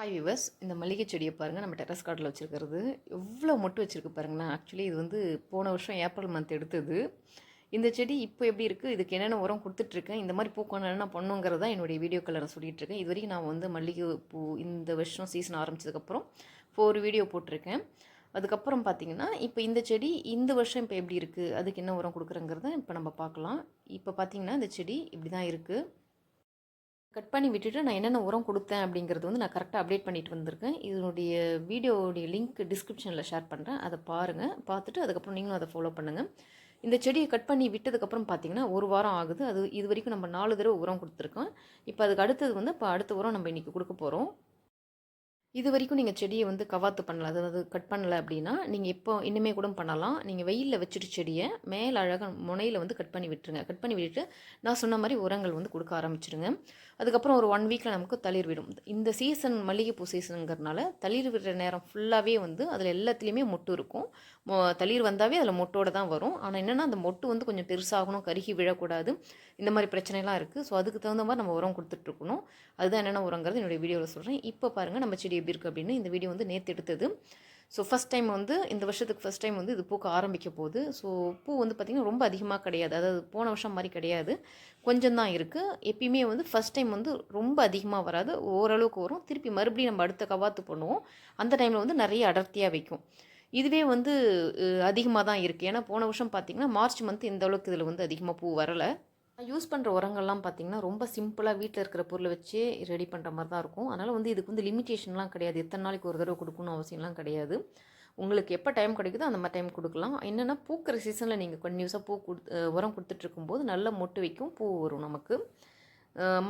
Hi viewers இந்த மல்லிகை செடியை பாருங்கள் நம்ம டெரஸ் கார்டில் வச்சுருக்கிறது. எவ்வளோ மொட்டு வச்சுருக்கு பாருங்களேன். ஆக்சுவலி இது வந்து போன வருஷம் ஏப்ரல் மந்த் எடுத்தது. இந்த செடி இப்போ எப்படி இருக்குது இதுக்கு என்னென்ன உரம் கொடுத்துட்ருக்கேன்? இந்த மாதிரி பூக்கணும் என்ன பண்ணுங்கிறது தான் என்னுடைய வீடியோக்களில் நான் சொல்லிகிட்ருக்கேன் இருக்கேன். இது வரைக்கும் நான் வந்து மல்லிகை பூ இந்த வருஷம் சீசன் ஆரம்பிச்சதுக்கப்புறம் ஃபோர் வீடியோ போட்டிருக்கேன். அதுக்கப்புறம் பார்த்தீங்கன்னா இப்போ இந்த செடி இந்த வருஷம் இப்போ எப்படி இருக்குது அதுக்கு என்ன உரம் கொடுக்குறங்கிறத இப்போ நம்ம பார்க்கலாம். இப்போ பார்த்தீங்கன்னா இந்த செடி இப்படி தான் இருக்குது கட் பண்ணி விட்டுட்டு நான் என்னென்ன உரம் கொடுத்தேன் அப்படிங்கிறது வந்து நான் கரெக்டாக அப்டேட் பண்ணிட்டு வந்திருக்கேன். இதனுடைய வீடியோடைய லிங்க் டிஸ்கிரிப்ஷனில் ஷேர் பண்ணுறேன் அதை பாருங்கள் பார்த்துட்டு அதுக்கப்புறம் நீங்களும் அதை ஃபாலோ பண்ணுங்கள் இந்த செடியை கட் பண்ணி விட்டதுக்கப்புறம் பார்த்தீங்கன்னா ஒரு வாரம் ஆகுது. அது இது வரைக்கும் நம்ம நாலு தடவை உரம் கொடுத்துருக்கோம். இப்போ அதுக்கு அடுத்தது வந்து இப்போ அடுத்த உரம் நம்ம இன்றைக்கி கொடுக்க போகிறோம் இது வரைக்கும் நீங்கள் செடியை வந்து கவாத்து பண்ணல அதாவது கட் பண்ணல அப்படின்னா நீங்கள் இப்போ இன்னுமே கூட பண்ணலாம். நீங்கள் வெயிலில் வச்சுட்டு செடியை மேலே அழகாக முனையில் வந்து கட் பண்ணி விட்டுருங்க. கட் பண்ணி விட்டுட்டு நான் சொன்ன மாதிரி உரங்கள் வந்து கொடுக்க ஆரம்பிச்சிடுங்க அதுக்கப்புறம் ஒரு ஒன் வீக்கில் நமக்கு தளிர் விடும். இந்த சீசன் மல்லிகைப்பூ சீசனுங்கிறனால தளிர் விடுற நேரம் ஃபுல்லாகவே வந்து அதில் எல்லாத்துலேயுமே மொட்டு இருக்கும். தளிர் வந்தாவே அதில் மொட்டோடு தான் வரும். ஆனால் என்னென்னா அந்த மொட்டு வந்து கொஞ்சம் பெருசாகணும் கருகி விழக்கூடாது. இந்த மாதிரி பிரச்சனைலாம் இருக்குது ஸோ அதுக்கு தகுந்த மாதிரி நம்ம உரம் கொடுத்துட்ருக்கணும் அதுதான் என்னென்ன உரங்கிறது என்னுடைய வீடியோவில் சொல்கிறேன் இப்போ பாருங்கள் நம்ம செடி எப்படி இருக்குது அப்படின்னு இந்த வீடியோ வந்து நேற்று எடுத்தது. ஸோ ஃபஸ்ட் டைம் வந்து இந்த வருஷத்துக்கு ஃபஸ்ட் டைம் வந்து இது பூக்க ஆரம்பிக்க போகுது. ஸோ பூ வந்து பார்த்திங்கன்னா ரொம்ப அதிகமாக கிடையாது. அதாவது போன வருஷம் மாதிரி கிடையாது. கொஞ்சம் தான் இருக்குது எப்பயுமே வந்து ஃபஸ்ட் டைம் வந்து ரொம்ப அதிகமாக வராது. ஓரளவுக்கு வரும். திருப்பி மறுபடியும் நம்ம அடுத்த கவாத்து பண்ணுவோம். அந்த டைமில் வந்து நிறைய அடர்த்தியாக வைக்கும். இதுவே வந்து அதிகமாக தான் இருக்குது ஏன்னா போன வருஷம் பார்த்திங்கன்னா மார்ச் மந்த் இந்த அளவுக்கு இதில் வந்து அதிகமாக பூ வரலை. யூஸ் பண்ணுற உரங்கள்லாம் பார்த்திங்கன்னா ரொம்ப சிம்பிளாக வீட்டில் இருக்கிற பொருளை வச்சே ரெடி பண்ணுற மாதிரி தான் இருக்கும். அதனால் வந்து இதுக்கு வந்து லிமிட்டேஷன்லாம் கிடையாது. எத்தனை நாளைக்கு ஒரு தடவை கொடுக்கணும் அவசியம்லாம் கிடையாது. உங்களுக்கு எப்போ டைம் கிடைக்குதோ அந்த மாதிரி டைம் கொடுக்கலாம். என்னென்னா பூக்கிற சீசனில் நீங்கள் கன்யூஸாக பூ கொடுத்து உரம் கொடுத்துட்ருக்கும்போது நல்ல மொட்டு வைக்கும் பூ வரும் நமக்கு.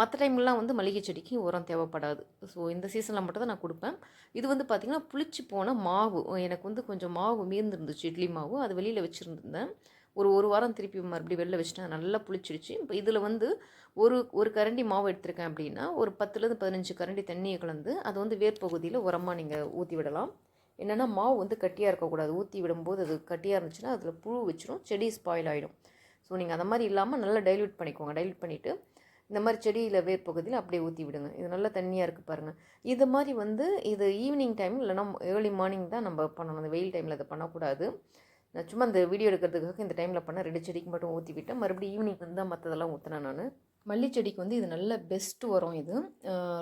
மற்ற டைம்லாம் வந்து மளிகை செடிக்கு உரம் தேவைப்படாது. ஸோ இந்த சீசனில் மட்டும் தான் நான் கொடுப்பேன். இது வந்து பார்த்திங்கன்னா புளிச்சு போன மாவு. எனக்கு வந்து கொஞ்சம் மாவு மீர்ந்துருந்துச்சு இட்லி மாவு. அது வெளியில் வச்சுருந்தேன் ஒரு ஒரு வாரம் திருப்பி மறுபடியும் வெளில வச்சுட்டேன் நல்லா புளிச்சிடுச்சு இப்போ இதில் வந்து ஒரு ஒரு கரண்டி மாவு எடுத்திருக்கேன் அப்படின்னா ஒரு பத்துலேருந்து பதினஞ்சு கரண்டி தண்ணியை கலந்து அது வந்து வேர்ப்பகுதியில் உரமாக நீங்கள் ஊற்றி விடலாம். என்னென்னா மாவு வந்து கட்டியாக இருக்கக்கூடாது. ஊற்றி விடும்போது அது கட்டியாக இருந்துச்சுன்னா அதில் புழு வச்சிடும் செடி ஸ்பாயில் ஆகிடும் ஸோ நீங்கள் அந்த மாதிரி இல்லாமல் நல்லா டைல்யூட் பண்ணிக்கோங்க. டைல்யூட் பண்ணிவிட்டு இந்த மாதிரி செடியில் வேர் பகுதியில் அப்படியே ஊற்றி விடுங்க. இது நல்லா தண்ணியாக இருக்குது பாருங்கள் இது மாதிரி வந்து இது ஈவினிங் டைம் இல்லைனா ஏர்லி மார்னிங் தான் நம்ம பண்ணணும். அந்த வெயில் டைமில் அதை பண்ணக்கூடாது. நான் சும்மா அந்த வீடியோ எடுக்கிறதுக்காக இந்த டைமில் பண்ண ரெண்டு செடிக்கு மட்டும் ஊற்றி விட்டேன் மறுபடியும் ஈவினிங் வந்து தான் மற்றதெல்லாம் ஊற்றினேன் நான். மல்லி செடிக்கு வந்து இது நல்ல பெஸ்ட் உரம் இது.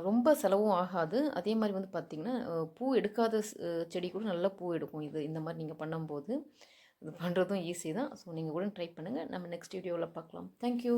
ரொம்ப செலவும் ஆகாது. அதே மாதிரி வந்து பார்த்திங்கன்னா பூ எடுக்காத செடி கூட நல்லா பூ எடுக்கும் இது. இந்த மாதிரி நீங்கள் பண்ணும்போது. இது பண்ணுறதும் ஈஸி தான். ஸோ நீங்கள் கூட ட்ரை பண்ணுங்கள் நம்ம நெக்ஸ்ட் வீடியோவில் பார்க்கலாம் தேங்க்யூ